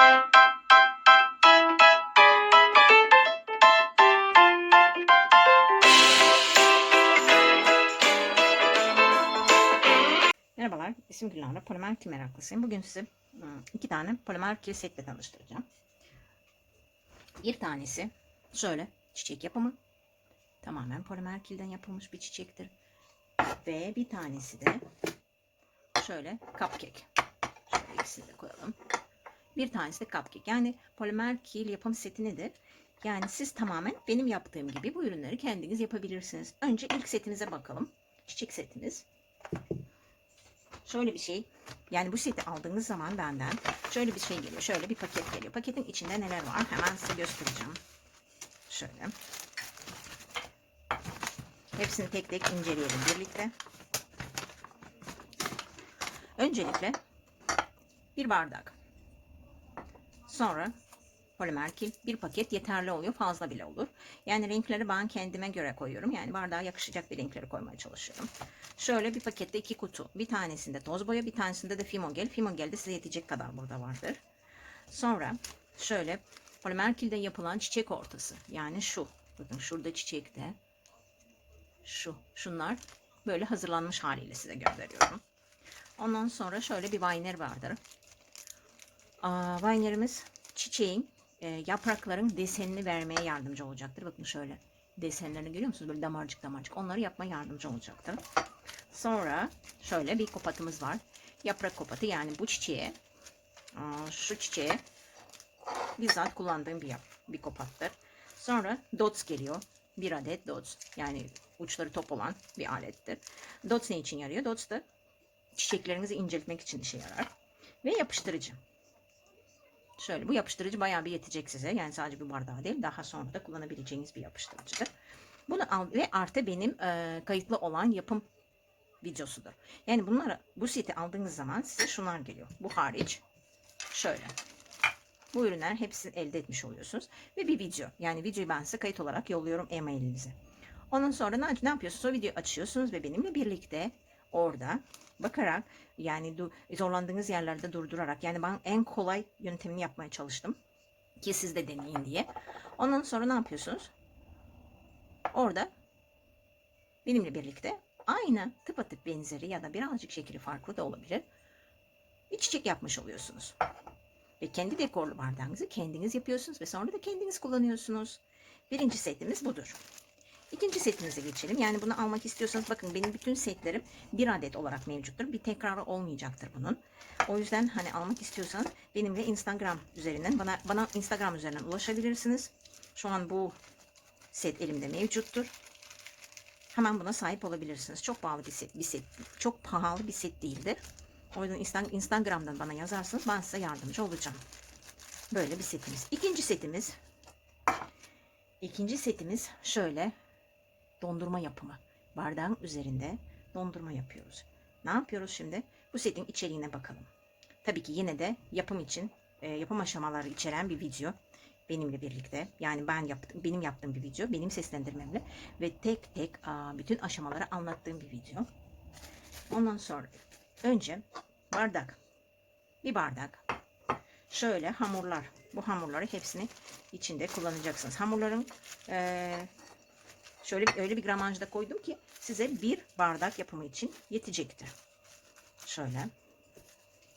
Merhabalar, isim Gülnara. Polimer kil meraklısıyım. Bugün size ım, iki tane polimer kil setle tanıştıracağım. Bir tanesi şöyle çiçek yapımı. Tamamen polimer kilden yapılmış bir çiçektir. Ve bir tanesi de şöyle cupcake. Şöyle ikisini de koyalım. Bir tanesi de cupcake. Yani polimer kil yapım seti nedir? Yani siz tamamen benim yaptığım gibi bu ürünleri kendiniz yapabilirsiniz. Önce ilk setimize bakalım. Çiçek setimiz. Şöyle bir şey. Yani bu seti aldığınız zaman benden şöyle bir şey geliyor. Şöyle bir paket geliyor. Paketin içinde neler var? Hemen size göstereceğim. Şöyle. Hepsini tek tek inceleyelim birlikte. Öncelikle bir bardak. Sonra polimer kil bir paket yeterli oluyor. Fazla bile olur. Yani renkleri ben kendime göre koyuyorum. Yani bardağa yakışacak bir renkleri koymaya çalışıyorum. Şöyle bir pakette iki kutu. Bir tanesinde toz boya, bir tanesinde de fimogel. Fimogel de size yetecek kadar burada vardır. Sonra şöyle polimer kilde yapılan çiçek ortası. Yani şu. Bakın şurada çiçekte. Şu. Şunlar böyle hazırlanmış haliyle size gönderiyorum. Ondan sonra şöyle bir vayner vardır. Aa, vaynerimiz çiçeğin e, yaprakların desenini vermeye yardımcı olacaktır. Bakın şöyle desenlerini görüyor musunuz? Böyle damarcık damarcık. Onları yapmaya yardımcı olacaktır. Sonra şöyle bir kopatımız var. Yaprak kopatı yani bu çiçeğe şu çiçeğe bizzat kullandığım bir, yap, bir kopattır. Sonra dots geliyor. Bir adet dots. Yani uçları top olan bir alettir. Dots ne için yarıyor? Dots da çiçeklerinizi inceltmek için işe yarar. Ve yapıştırıcı. Şöyle bu yapıştırıcı bayağı bir yetecek size. Yani sadece bir bardağı değil. Daha sonra da kullanabileceğiniz bir yapıştırıcıdır. Bunu al ve artı benim e, kayıtlı olan yapım videosudur. Yani bunları bu seti aldığınız zaman size şunlar geliyor. Bu hariç şöyle. Bu ürünler hepsini elde etmiş oluyorsunuz. Ve bir video. Yani videoyu ben size kayıt olarak yolluyorum e-mailinize. Ondan sonra ne, ne yapıyorsunuz? O videoyu açıyorsunuz ve benimle birlikte orada bakarak yani zorlandığınız yerlerde durdurarak yani ben en kolay yöntemini yapmaya çalıştım ki siz de deneyin diye. Ondan sonra ne yapıyorsunuz? Orada benimle birlikte aynı tıpatıp benzeri ya da birazcık şekli farklı da olabilir. Bir çiçek yapmış oluyorsunuz. Ve kendi dekorlu bardağınızı kendiniz yapıyorsunuz ve sonra da kendiniz kullanıyorsunuz. Birinci setimiz budur. İkinci setinize geçelim. Yani bunu almak istiyorsanız bakın benim bütün setlerim bir adet olarak mevcuttur. Bir tekrarı olmayacaktır bunun. O yüzden hani almak istiyorsanız benimle Instagram üzerinden bana bana Instagram üzerinden ulaşabilirsiniz. Şu an bu set elimde mevcuttur. Hemen buna sahip olabilirsiniz. Çok pahalı bir set, bir set. Çok pahalı bir set değildir. O yüzden Insta- Instagram'dan bana yazarsınız ben size yardımcı olacağım. Böyle bir setimiz. İkinci setimiz İkinci setimiz şöyle dondurma yapımı. Bardağın üzerinde dondurma yapıyoruz. Ne yapıyoruz şimdi? Bu setin içeriğine bakalım. Tabii ki yine de yapım için e, yapım aşamaları içeren bir video benimle birlikte. Yani ben yaptım, benim yaptığım bir video, benim seslendirmemle ve tek tek bütün aşamaları anlattığım bir video. Ondan sonra önce bardak, bir bardak, şöyle hamurlar. Bu hamurları hepsini içinde kullanacaksınız. Hamurların eee, şöyle öyle bir gramajda koydum ki size bir bardak yapımı için yetecektir. Şöyle.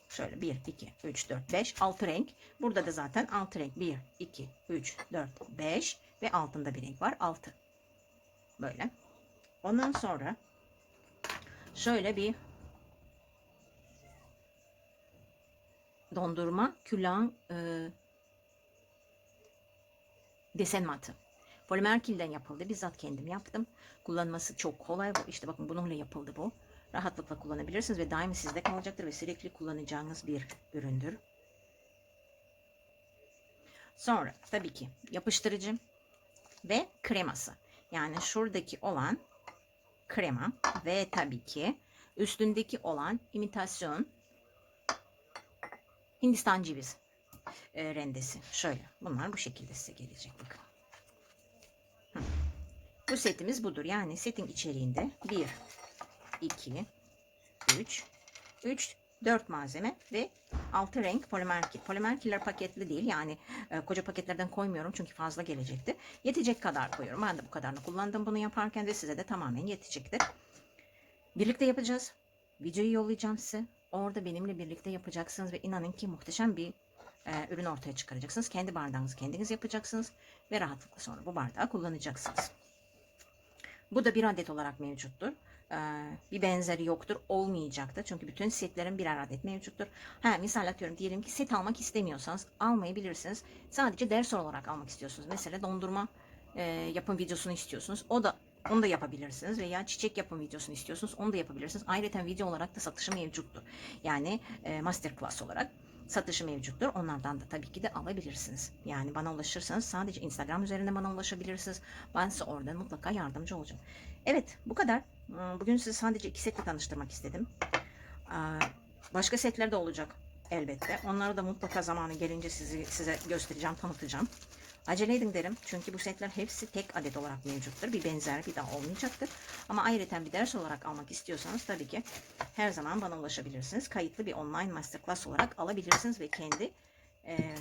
Şöyle 1, 2, 3, 4, 5, 6 renk. Burada da zaten 6 renk. 1, 2, 3, 4, 5 ve altında bir renk var. 6. Böyle. Ondan sonra şöyle bir dondurma külan e, desen matı. Polimer kilden yapıldı. Bizzat kendim yaptım. Kullanması çok kolay. İşte bakın bununla yapıldı bu. Rahatlıkla kullanabilirsiniz ve daima sizde kalacaktır ve sürekli kullanacağınız bir üründür. Sonra tabii ki yapıştırıcı ve kreması. Yani şuradaki olan krema ve tabii ki üstündeki olan imitasyon Hindistan ceviz e, rendesi. Şöyle. Bunlar bu şekilde size gelecek. Bakın. Bu setimiz budur. Yani setin içeriğinde 1, 2, 3, 3 4 malzeme ve 6 renk polimer kil. Polimer killer paketli değil yani e, koca paketlerden koymuyorum çünkü fazla gelecekti. Yetecek kadar koyuyorum. Ben de bu kadarını kullandım bunu yaparken de size de tamamen yetecektir. Birlikte yapacağız. Videoyu yollayacağım size. Orada benimle birlikte yapacaksınız ve inanın ki muhteşem bir e, ürün ortaya çıkaracaksınız. Kendi bardağınızı kendiniz yapacaksınız ve rahatlıkla sonra bu bardağı kullanacaksınız. Bu da bir adet olarak mevcuttur. Ee, bir benzeri yoktur. Olmayacaktır. Çünkü bütün setlerin birer adet mevcuttur. Ha, misal atıyorum diyelim ki set almak istemiyorsanız almayabilirsiniz. Sadece ders olarak almak istiyorsunuz. Mesela dondurma e, yapım videosunu istiyorsunuz. O da onu da yapabilirsiniz veya çiçek yapım videosunu istiyorsunuz. Onu da yapabilirsiniz. Ayrıca video olarak da satışı mevcuttur. Yani e, masterclass olarak satışı mevcuttur. Onlardan da tabii ki de alabilirsiniz. Yani bana ulaşırsanız sadece Instagram üzerinden bana ulaşabilirsiniz. Ben size oradan mutlaka yardımcı olacağım. Evet bu kadar. Hmm, Bugün sizi sadece iki setle tanıştırmak istedim. Aa, Başka setler de olacak elbette. Onları da mutlaka zamanı gelince sizi, size göstereceğim, tanıtacağım. Acele edin derim. Çünkü bu setler hepsi tek adet olarak mevcuttur. Bir benzer bir daha olmayacaktır. Ama ayrıca bir ders olarak almak istiyorsanız tabii ki her zaman bana ulaşabilirsiniz. Kayıtlı bir online masterclass olarak alabilirsiniz ve kendi e,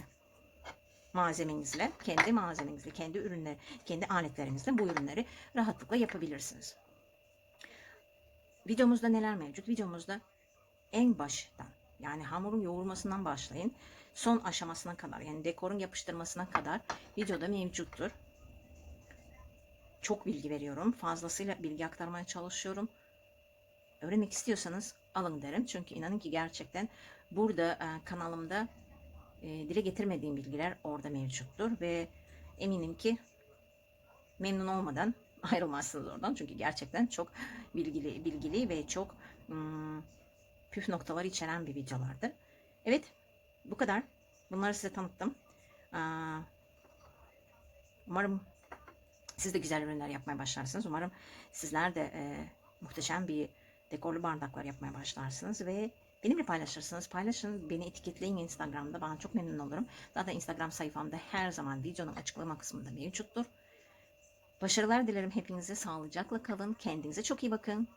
malzemenizle, kendi malzemenizle, kendi ürünler, kendi aletlerinizle bu ürünleri rahatlıkla yapabilirsiniz. Videomuzda neler mevcut? Videomuzda en baştan yani hamurun yoğurmasından başlayın son aşamasına kadar yani dekorun yapıştırmasına kadar videoda mevcuttur. Çok bilgi veriyorum. Fazlasıyla bilgi aktarmaya çalışıyorum. Öğrenmek istiyorsanız alın derim. Çünkü inanın ki gerçekten burada e, kanalımda e, dile getirmediğim bilgiler orada mevcuttur ve eminim ki memnun olmadan ayrılmazsınız oradan. Çünkü gerçekten çok bilgili bilgili ve çok hmm, püf noktaları içeren bir videolardır. Evet, bu kadar. Bunları size tanıttım. Umarım siz de güzel ürünler yapmaya başlarsınız. Umarım sizler de e, muhteşem bir dekorlu bardaklar yapmaya başlarsınız ve benimle paylaşırsınız. Paylaşın, beni etiketleyin Instagram'da. Ben çok memnun olurum. Zaten Instagram sayfamda her zaman videonun açıklama kısmında mevcuttur. Başarılar dilerim hepinize. Sağlıcakla kalın. Kendinize çok iyi bakın.